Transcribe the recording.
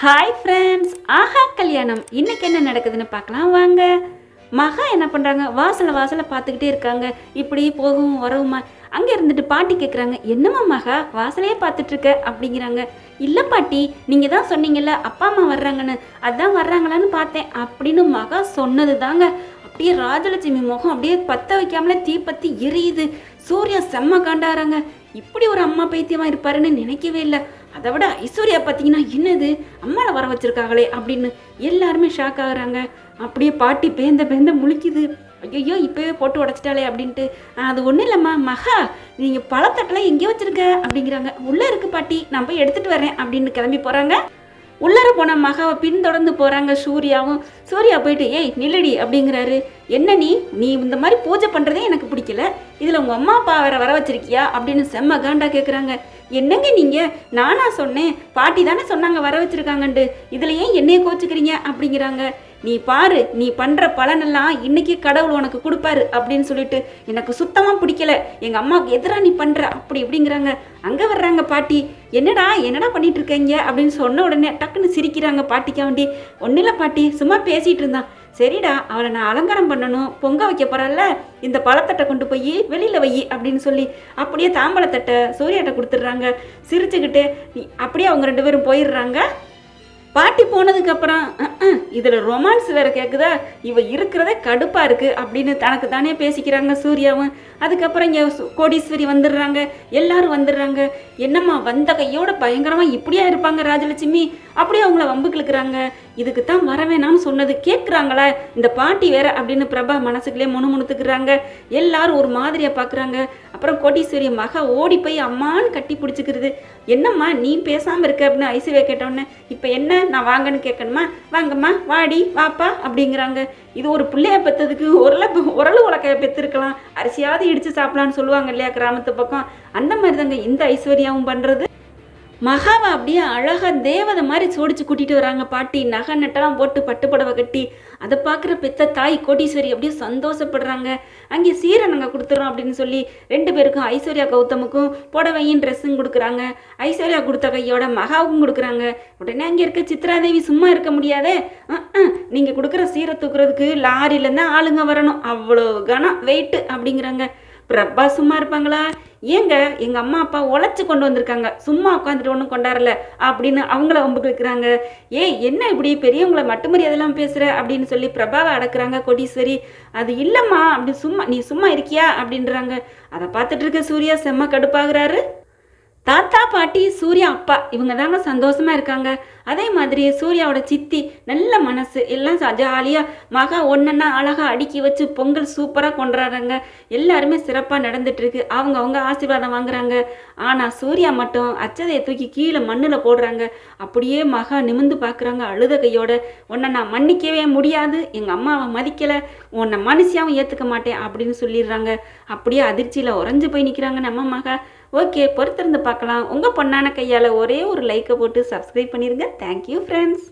Hi friends ஆஹா கல்யாணம். இன்னைக்கு என்ன நடக்குதுன்னு பார்க்கலாம் வாங்க. மகா என்ன பண்ணுறாங்க வாசலை வாசலை பார்த்துக்கிட்டே இருக்காங்க. இப்படி போகும் வரவுமா. அங்கே இருந்துட்டு பாட்டி கேட்குறாங்க என்னம்மா மகா வாசலையே பார்த்துட்ருக்க அப்படிங்கிறாங்க. இல்லை பாட்டி நீங்கள் தான் சொன்னீங்கல்ல அப்பா அம்மா வர்றாங்கன்னு. அதான் வர்றாங்களான்னு பார்த்தேன். அப்படின்னு மகா சொன்னது தாங்க அப்படியே ராஜலட்சுமி முகம் அப்படியே பற்ற வைக்காமலே தீப்பத்தி எரியுது. சூர்யா செம்ம காண்டாராங்க இப்படி ஒரு அம்மா பைத்தியமா இருப்பாருன்னு நினைக்கவே இல்லை. அதை விட ஐஸ்வர்யா பார்த்தீங்கன்னா என்னது? அம்மாவை வர வச்சிருக்காங்களே அப்படின்னு எல்லாருமே ஷாக் ஆகுறாங்க. அப்படியே பாட்டி பேந்த பேந்த முழிக்குது. ஐயோ இப்போவே போட்டு உடச்சிட்டாலே அப்படின்ட்டு. அது ஒன்றும் இல்லைம்மா. மகா நீங்கள் பழத்தட்டெல்லாம் எங்கே வச்சுருக்க அப்படிங்கிறாங்க. உள்ளே இருக்கு பாட்டி. நான் போய் எடுத்துகிட்டு வரேன் அப்படின்னு கிளம்பி போகிறாங்க உள்ளார போன மகாவை பின்தொடர்ந்து போகிறாங்க சூர்யாவும். சூர்யா போயிட்டு ஏய் நில்லடி அப்படிங்கிறாரு. என்ன நீ? நீ இந்த மாதிரி பூஜை பண்ணுறதே எனக்கு பிடிக்கல. உங்கள் அம்மா அப்பா வேற வர வச்சிருக்கியா அப்படின்னு செம்ம காண்டா கேட்குறாங்க என்னங்க நீங்கள் நானா சொன்னேன். பாட்டி தானே சொன்னாங்க வர வச்சுருக்காங்கண்டு இதில் ஏன் என்னைய கோச்சுக்கிறீங்க? அப்படிங்கிறாங்க. நீ பாரு நீ பண்ணுற பலனெல்லாம் இன்னைக்கு கடவுள் உனக்கு கொடுப்பாரு அப்படின்னு சொல்லிட்டு எனக்கு சுத்தமாக பிடிக்கல. எங்கள் அம்மாவுக்கு எதிராக நீ பண்ணுற அப்படி இப்படிங்கிறாங்க. அங்கே வர்றாங்க பாட்டி. என்னடா என்னடா பண்ணிட்டு இருக்கீங்க? அப்படின்னு சொன்ன உடனே டக்குன்னு சிரிக்கிறாங்க பாட்டிக்கா வண்டி ஒன்றும் இல்லை பாட்டி சும்மா பேசிகிட்டு இருந்தான் சரிடா அவளை நான் அலங்காரம் பண்ணணும் பொங்க வைக்க போறல்ல இந்த பழத்தட்டை கொண்டு போய் வெளியில் வை அப்படின்னு சொல்லி அப்படியே தாம்பழத்தட்டை சூரியாட்டை கொடுத்துட்றாங்க. சிரிச்சுக்கிட்டு அப்படியே அவங்க ரெண்டு பேரும் போயிடுறாங்க. பாட்டி போனதுக்கு அப்புறம் இதுல ரொமான்ஸ் வேற கேக்குதா? இவ இருக்கிறதே கடுப்பா இருக்கு அப்படின்னு தனக்கு தானே பேசிக்கிறாங்க சூர்யாவும். அதுக்கப்புறம் இங்க கோடீஸ்வரி வந்துடுறாங்க எல்லாரும் வந்துடுறாங்க. என்னம்மா வந்த கையோட பயங்கரமா இப்படியா இருப்பாங்க ராஜலட்சுமி? அப்படியே அவங்கள வம்புக்கிழுக்கிறாங்க இதுக்கு தான் வர வேணாம்னு சொன்னது கேட்குறாங்களா இந்த பாட்டி வேற அப்படின்னு பிரபா மனசுக்குள்ளே முணுமுணுத்துக்கிறாங்க. எல்லாரும் ஒரு மாதிரியா பார்க்குறாங்க அப்புறம் கோட்டீஸ்வரி மக ஓடி போய் அம்மான்னு கட்டி பிடிச்சிக்கிறது. என்னம்மா நீ பேசாமல் இருக்க அப்படின்னு ஐசிவே கேட்டோன்னே இப்போ என்ன? நான் வாங்கன்னு கேட்கணுமா? வாங்கம்மா வாடி வாப்பா அப்படிங்கிறாங்க. இது ஒரு பிள்ளைய பெற்றதுக்கு உரல உரல் உலக்கைய பெற்றிருக்கலாம் அரிசியாவது இடித்து சாப்பிடலான்னு சொல்லுவாங்க இல்லையா கிராமத்து பக்கம். அந்த மாதிரி தாங்க இந்த ஐஸ்வர்யாவும் பண்ணுறது மகாவை அப்படியே அழகாக தேவதை மாதிரி சோடிச்சு கூட்டிட்டு வராங்க பாட்டி. நகை நட்டெல்லாம் போட்டு பட்டு புடவை கட்டி. அதை பார்க்குற பெத்த தாய் கோட்டீஸ்வரி அப்படியே சந்தோஷப்படுறாங்க. அங்கே சீரை நாங்கள் கொடுத்துறோம் அப்படின்னு சொல்லி ரெண்டு பேருக்கும் ஐஸ்வர்யா கௌதமுக்கும் புடவையும் ட்ரெஸ்ஸும் கொடுக்குறாங்க. ஐஸ்வர்யா கொடுத்த கையோட மகாவுக்கும் கொடுக்குறாங்க. உடனே அங்கே இருக்க சித்ராதேவி சும்மா இருக்க முடியாதே. நீங்கள் கொடுக்குற சீரை தூக்குறதுக்கு லாரியிலேருந்து ஆளுங்க வரணும். அவ்வளோ கனம் வெயிட்டு அப்படிங்கிறாங்க. பிரபா சும்மா இருப்பாங்களா? ஏங்க எங்கள் அம்மா அப்பா உழைச்சி கொண்டு வந்திருக்காங்க. சும்மா உட்காந்துட்டு ஒன்றும் கொண்டாடல அப்படின்னு அவங்கள வம்புக்கு இருக்கிறாங்க ஏய் என்ன இப்படி பெரியவங்கள மட்டுமரியாதெல்லாம் பேசுகிற அப்படின்னு சொல்லி பிரபாவை அடக்குறாங்க கொடீஸ்வரி. அது இல்லைம்மா அப்படி சும்மா நீ சும்மா இருக்கியா அப்படின்றாங்க. அதை பார்த்துட்டு இருக்க சூர்யா செம்ம கடுப்பாகிறாரு. தாத்தா பாட்டி சூர்யா அப்பா இவங்க தாங்க சந்தோஷமா இருக்காங்க. அதே மாதிரி சூர்யாவோட சித்தி நல்ல மனசு எல்லாம் ஜாலியாக மகா ஒன்றுன்னா அழகாக அடுக்கி வச்சு பொங்கல் சூப்பராக கொண்டாடுறாங்க. எல்லாருமே சிறப்பாக நடந்துட்டுருக்கு. அவங்க அவங்க ஆசீர்வாதம் வாங்குறாங்க. ஆனால் சூர்யா மட்டும் அச்சதையை தூக்கி கீழே மண்ணில் போடுறாங்க. அப்படியே மகா நிமிந்து பார்க்குறாங்க அழுத கையோட. உன்னை நான் மன்னிக்கவே முடியாது. எங்கள் அம்மாவை மதிக்கலை. உன்னை மனுஷியாவும் ஏற்றுக்க மாட்டேன் அப்படின்னு சொல்லிடுறாங்க. அப்படியே அதிர்ச்சியில் உறைஞ்சு போய் நிற்கிறாங்க நம்ம மகா. ஓகே பொறுத்திருந்து பார்க்கலாம். உங்கள் பொண்ணான கையால் ஒரே ஒரு லைக்கை போட்டு சப்ஸ்கிரைப் பண்ணிடுங்க தேங்க்யூ ஃப்ரெண்ட்ஸ்